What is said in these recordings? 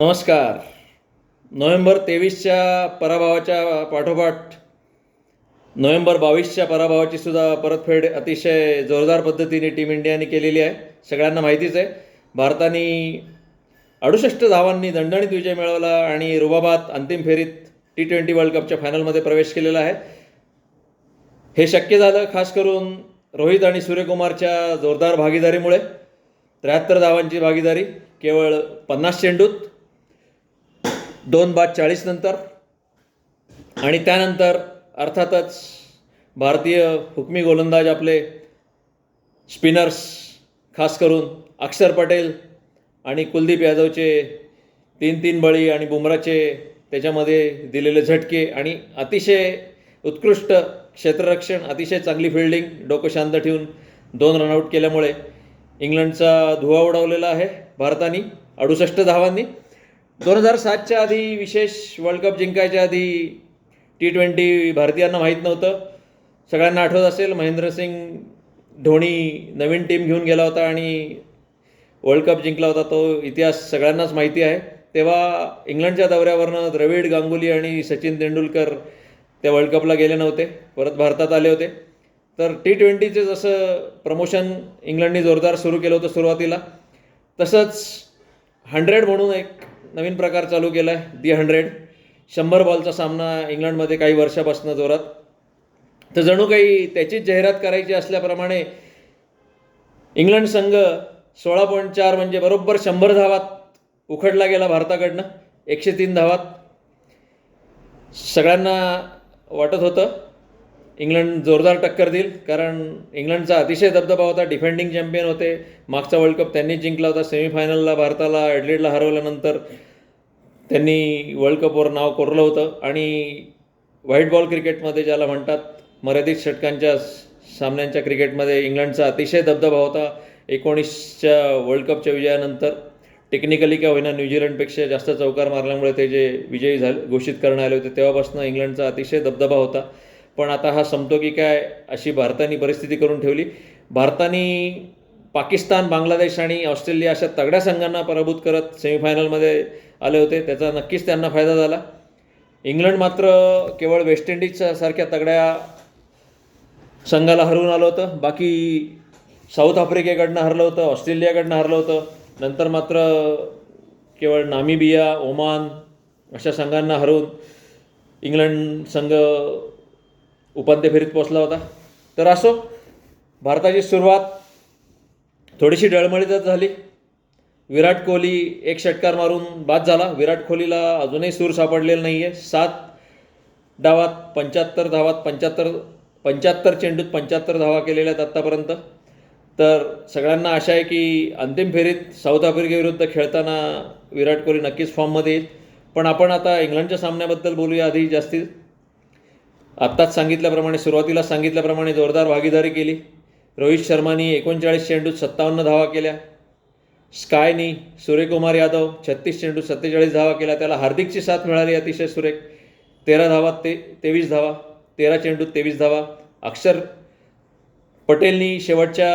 नमस्कार. नोव्हेंबर तेवीसच्या पराभवाच्या पाठोपाठ नोव्हेंबर बावीसच्या पराभवाची सुद्धा परतफेड अतिशय जोरदार पद्धतीने टीम इंडियाने केलेली आहे. सगळ्यांना माहितीच आहे. भारताने अडुसष्ट धावांनी दणदणीत विजय मिळवला आणि रुबाबात अंतिम फेरीत टी ट्वेंटी वर्ल्ड कपच्या फायनलमध्ये प्रवेश केलेला आहे. हे शक्य झालं खास करून रोहित आणि सूर्यकुमारच्या जोरदार भागीदारीमुळे. त्र्याहत्तर धावांची भागीदारी केवळ पन्नास चेंडूत दोन बाद चाळीस नंतर आणि त्यानंतर अर्थातच भारतीय हुकमी गोलंदाज आपले स्पिनर्स खास करून अक्षर पटेल आणि कुलदीप यादवचे तीन तीन बळी आणि बुमराचे त्याच्यामध्ये दिलेले झटके आणि अतिशय उत्कृष्ट क्षेत्ररक्षण अतिशय चांगली फिल्डिंग डोकं शांत ठेवून दोन रनआउट केल्यामुळे इंग्लंडचा धुवा उडवलेला आहे भारताने अडुसष्ट धावांनी. दोन हजार सातच्या आधी विशेष वर्ल्ड कप जिंकायच्या आधी टी ट्वेंटी भारतीयांना माहीत नव्हतं. सगळ्यांना आठवत असेल महेंद्रसिंग धोनी नवीन टीम घेऊन गेला होता आणि वर्ल्ड कप जिंकला होता. तो इतिहास सगळ्यांनाच माहिती आहे. तेव्हा इंग्लंडच्या दौऱ्यावरनं द्रविड गांगुली आणि सचिन तेंडुलकर त्या वर्ल्ड कपला गेले नव्हते. परत भारतात आले होते. तर टी ट्वेंटीचे जसं प्रमोशन इंग्लंडने जोरदार सुरू केलं होतं सुरुवातीला तसंच हंड्रेड म्हणून एक नवीन प्रकार चालू केला आहे दी हंड्रेड शंभर बॉलचा सामना इंग्लंडमध्ये काही वर्षापासून जोरात. तर जणू काही त्याचीच जाहिरात करायची असल्याप्रमाणे इंग्लंड संघ सोळा पॉईंट चार म्हणजे बरोबर शंभर धावात उखडला गेला भारताकडनं एकशे तीन धावात. सगळ्यांना वाटत होतं इंग्लंड जोरदार टक्कर देईल कारण इंग्लंडचा अतिशय दबदबा होता डिफेंडिंग चॅम्पियन होते. मागचा वर्ल्ड कप त्यांनीच जिंकला होता सेमीफायनलला भारताला ॲडलेडला हरवल्यानंतर त्यांनी वर्ल्ड कपवर नाव कोरलं होतं. आणि व्हाईट बॉल क्रिकेटमध्ये ज्याला म्हणतात मर्यादित षटकांच्या सामन्यांच्या क्रिकेटमध्ये इंग्लंडचा अतिशय दबदबा होता. एकोणीसच्या वर्ल्ड कपच्या विजयानंतर टेक्निकली का होईना न्यूझीलंडपेक्षा जास्त चौकार मारल्यामुळे ते जे विजयी झाले घोषित करण्यात आले होते तेव्हापासून इंग्लंडचा अतिशय दबदबा होता. पण आता हा संपतो की काय अशी भारताने परिस्थिती करून ठेवली. भारताने पाकिस्तान बांगलादेश आणि ऑस्ट्रेलिया अशा तगड्या संघांना पराभूत करत सेमीफायनलमध्ये आले होते. त्याचा नक्कीच त्यांना फायदा झाला. इंग्लंड मात्र केवळ वेस्ट इंडिजच्या सारख्या तगड्या संघाला हरवून आलं होतं. बाकी साऊथ आफ्रिकेकडनं हरलं होतं ऑस्ट्रेलियाकडनं हरलं होतं. नंतर मात्र केवळ नामिबिया ओमान अशा संघांना हरवून इंग्लंड संघ उपांत्य फेरीत पोचला होता. तर असो भारताची सुरुवात थोडीशी डळमळीतच झाली. विराट कोहली एक षटकार मारून बाद झाला. विराट कोहलीला अजूनही सूर सापडलेला नाही आहे सात डावात पंच्याहत्तर धावात पंच्याहत्तर पंच्याहत्तर चेंडूत पंच्याहत्तर धावा केलेल्या आहेत आत्तापर्यंत तर सगळ्यांना आशा आहे की अंतिम फेरीत साऊथ आफ्रिकेविरुद्ध खेळताना विराट कोहली नक्कीच फॉर्ममध्ये येईल. पण आपण आता इंग्लंडच्या सामन्याबद्दल बोलूया. आधी जास्ती आत्ताच सांगितल्याप्रमाणे सुरुवातीला सांगितल्याप्रमाणे जोरदार भागीदारी केली. रोहित शर्मानी एकोणचाळीस चेंडूत सत्तावन्न धावा केल्या. स्कायनी सूर्यकुमार यादव छत्तीस चेंडूत सत्तेचाळीस धावा केल्या. त्याला हार्दिकची साथ मिळाली अतिशय सुरेख. तेरा धावात ते तेवीस धावा तेरा चेंडूत तेवीस धावा. अक्षर पटेलनी शेवटच्या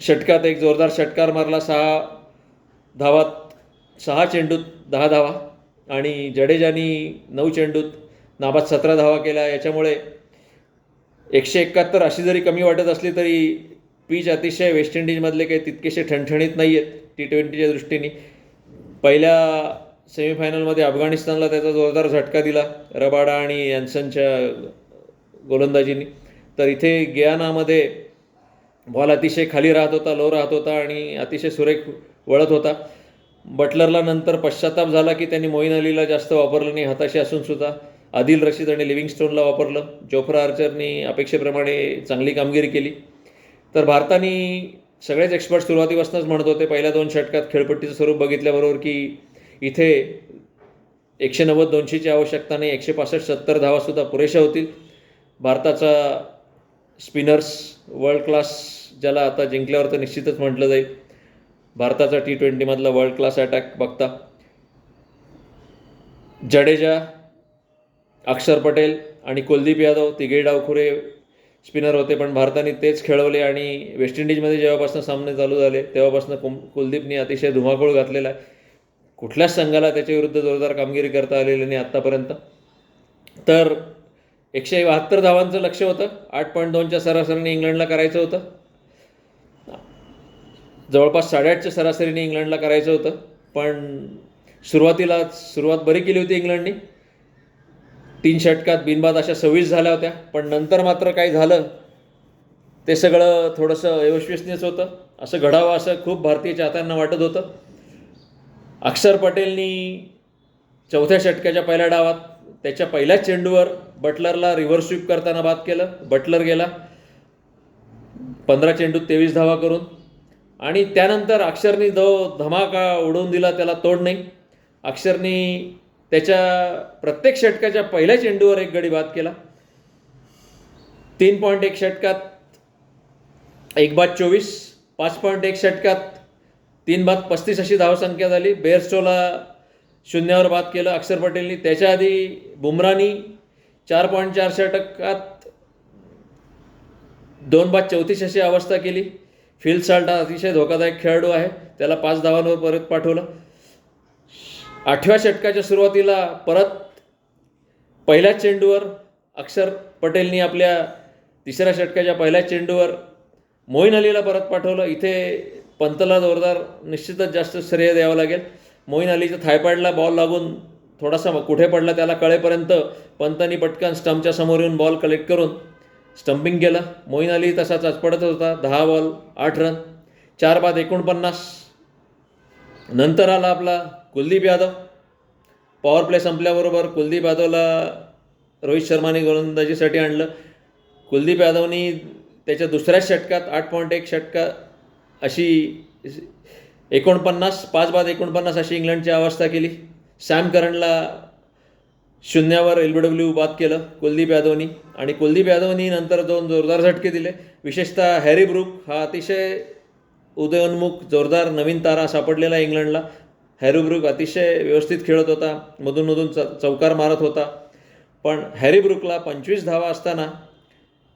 षटकात एक जोरदार षटकार मारला. सहा धावात सहा चेंडूत दहा धावा. आणि जडेजानी नऊ चेंडूत नाबाद सतरा धावा केला याच्यामुळे एकशे एकाहत्तर अशी जरी कमी वाटत असली तरी पीच अतिशय वेस्ट इंडिजमधले काही तितकेसे ठणठणीत नाही आहेत टी ट्वेंटीच्या दृष्टीने. पहिल्या सेमीफायनलमध्ये अफगाणिस्तानला त्याचा जोरदार झटका दिला रबाडा आणि यॅन्सनच्या गोलंदाजींनी. तर इथे गियानामध्ये बॉल अतिशय खाली राहत होता लो राहत होता आणि अतिशय सुरेख वळत होता. बटलरला नंतर पश्चाताप झाला की त्यांनी मोईन अलीला जास्त वापरलं नाही हाताशी असूनसुद्धा आदिल रशीद आणि लिव्हिंगस्टोनला वापरलं. जोफ्रा आर्चरनी अपेक्षेप्रमाणे चांगली कामगिरी केली. तर भारताने सगळेच एक्सपर्ट सुरुवातीपासूनच म्हणत होते पहिल्या दोन षटकात खेळपट्टीचं स्वरूप बघितल्याबरोबर की इथे एकशे नव्वद दोनशेची आवश्यकता नाही एकशे पासष्ट सत्तर धावासुद्धा पुरेशा होतील. भारताचा स्पिनर्स वर्ल्ड क्लास ज्याला आता जिंकल्यावर तर निश्चितच म्हटलं जाईल. भारताचा टी ट्वेंटीमधला वर्ल्ड क्लास अटॅक बघता. जडेजा अक्षर पटेल आणि कुलदीप यादव तिघे डावखुरे स्पिनर होते पण भारताने तेच खेळवले आणि वेस्ट इंडिजमध्ये जेव्हापासून सामने चालू झाले तेव्हापासून कुम कुलदीपने अतिशय धुमाकूळ घातलेला आहे. कुठल्याच संघाला त्याच्याविरुद्ध जोरदार कामगिरी करता आलेली नाही आत्तापर्यंत तर एकशे बहात्तर धावांचं लक्ष होतं आठ पॉईंट दोनच्या सरासरीने इंग्लंडला करायचं होतं. जवळपास साडेआठच्या सरासरीने इंग्लंडला करायचं होतं पण सुरुवातीला सुरुवात बरी केली होती इंग्लंडनी. तीन षटकात बिनबाद अशा सव्वीस झाल्या होत्या पण नंतर मात्र काय झालं ते सगळं थोडंसं अविश्वसनीयच होतं. असं घडावं असं खूप भारतीय चाहत्यांना वाटत होतं. अक्षर पटेलनी चौथ्या षटकाच्या पहिल्या डावात त्याच्या पहिल्याच चेंडूवर बटलरला रिव्हर्स स्वीप करताना बाद केलं बटलर गेला. पंधरा चेंडूत तेवीस धावा करून. आणि त्यानंतर अक्षरनी जो धमाका उडवून दिला त्याला तोड नाही. अक्षरनी त्याच्या प्रत्येक षटकाच्या पहिल्या चेंडूवर एक गडी बाद केला. तीन पॉईंट एक षटकात एक बाद चोवीस पाच पॉईंट एक षटकात तीन बाद पस्तीस अशी धावसंख्या झाली. बेअरस्टोला शून्यावर बाद केलं अक्षर पटेलनी. त्याच्या आधी बुमरानी चार पॉईंट चार षटकात दोन बाद चौतीस अशी अवस्था केली. फिल्ड साल्ट हा अतिशय धोकादायक खेळाडू आहे. त्याला पाच धावांवर परत पाठवलं. आठव्या षटकाच्या सुरुवातीला परत पहिल्याच चेंडूवर अक्षर पटेलनी आपल्या तिसऱ्या षटकाच्या पहिल्याच चेंडूवर मोईन अलीला परत पाठवलं. इथे पंतला जोरदार निश्चितच जास्त श्रेय द्यावं लागेल. मोईन अलीच्या थायपॅडला बॉल लागून थोडासा कुठे पडला त्याला कळेपर्यंत पंतनी पटकन स्टंपच्या समोर येऊन बॉल कलेक्ट करून स्टंपिंग केलं. मोईन अली तसाच पडतच होता. दहा बॉल आठ रन चार बाद एकोणपन्नास. नंतर आला आपला कुलदीप यादव. पॉवर प्ले संपल्याबरोबर कुलदीप यादवला रोहित शर्माने गोलंदाजीसाठी आणलं. कुलदीप यादवनी त्याच्या दुसऱ्याच षटकात आठ पॉईंट एक षटका अशी एकोणपन्नास पाच बाद एकोणपन्नास अशी इंग्लंडची अवस्था केली. सॅम करनला शून्यावर एल बी डब्ल्यू बाद केलं कुलदीप यादवनी. आणि कुलदीप यादवनी नंतर दोन जोरदार झटके दिले. विशेषतः हॅरी ब्रूक हा अतिशय उदयोन्मुख जोरदार नवीन तारा सापडलेला आहे इंग्लंडला. हॅरीब्रुक अतिशय व्यवस्थित खेळत होता मधूनमधून च चौकार मारत होता. पण हॅरीब्रुकला पंचवीस धावा असताना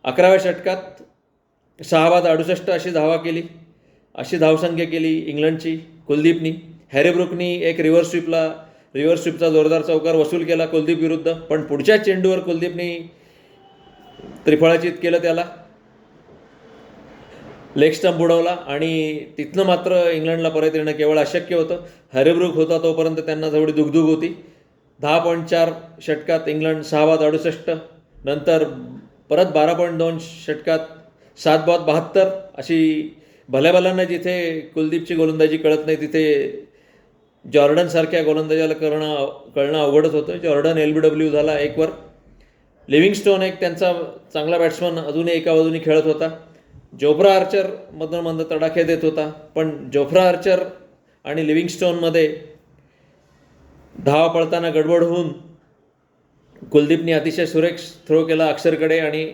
अकराव्या षटकात सहा बाद अडुसष्ट अशी धावा केली. अशी धावसंख्या केली इंग्लंडची कुलदीपनी. हॅरीब्रुकनी एक रिव्हर्स स्वीपला रिव्हर्स स्वीपचा जोरदार चौकार वसूल केला कुलदीप विरुद्ध. पण पुढच्या चेंडूवर कुलदीपनी त्रिफळाचित केलं त्याला. लेग स्टंप बुडवला आणि तिथनं मात्र इंग्लंडला परत येणं केवळ अशक्य होतं. हॅरीब्रुक होता तोपर्यंत त्यांना जेवढी दुगदुग होती. दहा पॉईंट चार षटकात इंग्लंड सहा बाद अडुसष्ट नंतर परत बारा पॉईंट दोन षटकात सात बाद बहात्तर. अशी भल्या भल्यांना जिथे कुलदीपची गोलंदाजी कळत नाही तिथे जॉर्डनसारख्या गोलंदाजाला करणं कळणं अवघडच होतं. जॉर्डन एल बी डब्ल्यू झाला एकवर लिव्हिंगस्टोन एक त्यांचा चांगला बॅट्समन अजूनही एका बाजूनी खेळत होता. जोफ्रा आर्चरमधून मंद मधनं तडाखे देत होता. पण जोफ्रा आर्चर आणि लिव्हिंगस्टोनमध्ये धावा पळताना गडबड होऊन कुलदीपनी अतिशय सुरेख थ्रो केला अक्षरकडे आणि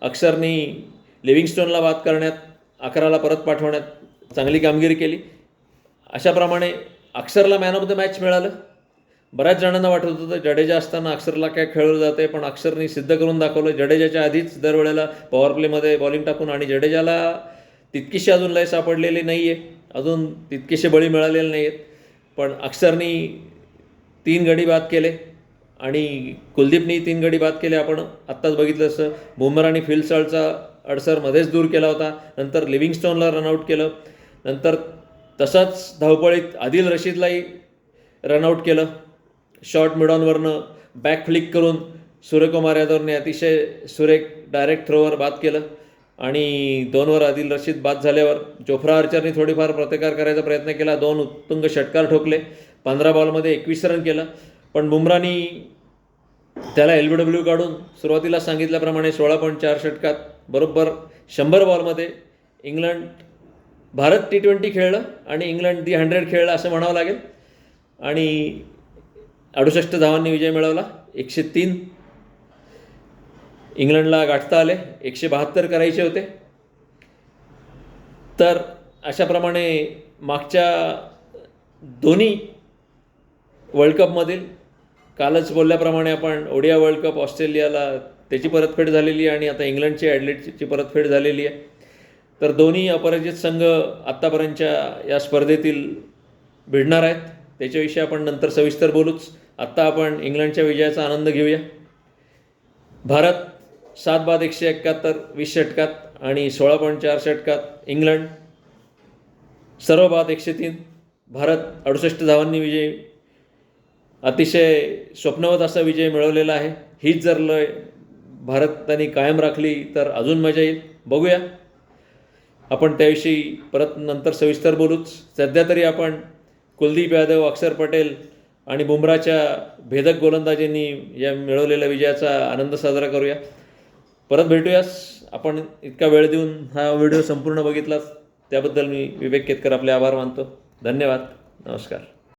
अक्षरनी लिव्हिंगस्टोनला बाद करण्यात अकराला परत पाठवण्यात चांगली कामगिरी केली. अशाप्रमाणे अक्षरला मॅन ऑफ द मॅच मिळालं. बऱ्याच जणांना वाटत होतं जडेजा असताना अक्षरला काय खेळलं जाते पण अक्षरनी सिद्ध करून दाखवलं जडेजाच्या आधीच दरवेळेला पॉवर प्लेमध्ये बॉलिंग टाकून आणि जडेजाला तितकीशी अजून लय सापडलेली नाही आहे अजून तितकेसे बळी मिळालेले नाही आहेत पण अक्षरनी तीन गडी बाद केले आणि कुलदीपनी तीन गडी बाद केले. आपण आत्ताच बघितलं असं बुमरानी फिल्डसॉलचा अडसर मध्येच दूर केला होता. नंतर लिव्हिंगस्टोनला रनआउट केलं. नंतर तसाच धावपळीत आदिल रशीदलाही रनआउट केलं. शॉर्ट मिडॉनवरनं बॅक फ्लिक करून सूर्यकुमार यादवने अतिशय सुरेख डायरेक्ट थ्रोवर बाद केलं. आणि दोनवर आदिल रशीद बाद झाल्यावर जोफ्रा आर्चरनी थोडीफार प्रतिकार करायचा प्रयत्न केला. दोन उत्तुंग षटकार ठोकले. पंधरा बॉलमध्ये एकवीस रन केलं. पण बुमरानी त्याला एल बी डब्ल्यू काढून सुरुवातीला सांगितल्याप्रमाणे सोळा पॉईंट चार षटकात बरोबर शंभर बॉलमध्ये इंग्लंड भारत टी ट्वेंटी खेळलं आणि इंग्लंड दी हंड्रेड खेळलं असं म्हणावं लागेल. आणि अडुसष्ट धावांनी विजय मिळवला. एकशे तीन. इंग्लंडला गाठता आले. एकशे बहात्तर करायचे होते. तर अशाप्रमाणे मागच्या दोन्ही वर्ल्ड कपमधील कालच बोलल्याप्रमाणे आपण ओडिया वर्ल्ड कप ऑस्ट्रेलियाला त्याची परतफेड झालेली आहे आणि आता इंग्लंडची ॲडलेटची परतफेड झालेली आहे. तर दोन्ही अपराजित संघ आत्तापर्यंतच्या या स्पर्धेतील भिडणार आहेत. त्याच्याविषयी आपण नंतर सविस्तर बोलूच. आत्ता आपण इंग्लंडच्या विजयाचा आनंद घेऊया. भारत सात बाद एकशे एकाहत्तर वीस षटकात आणि सोळा पॉईंट चार षटकात. इंग्लंड सर्व बाद एकशे तीन भारत अडुसष्ट धावांनी विजय. अतिशय स्वप्नवत असा विजय मिळवलेला आहे. हीच जर लय भारताने कायम राखली तर अजून मजा येईल. बघूया. आपण त्याविषयी परत नंतर सविस्तर बोलूच. सध्या तरी आपण कुलदीप यादव अक्षर पटेल आणि बुमराच्या भेदक गोलंदाजींनी या मिळवलेल्या विजयाचा आनंद साजरा करूया. परत भेटूयास. आपण इतका वेळ देऊन हा व्हिडिओ संपूर्ण बघितलाच त्याबद्दल मी विवेक केतकर आपले आभार मानतो. धन्यवाद. नमस्कार.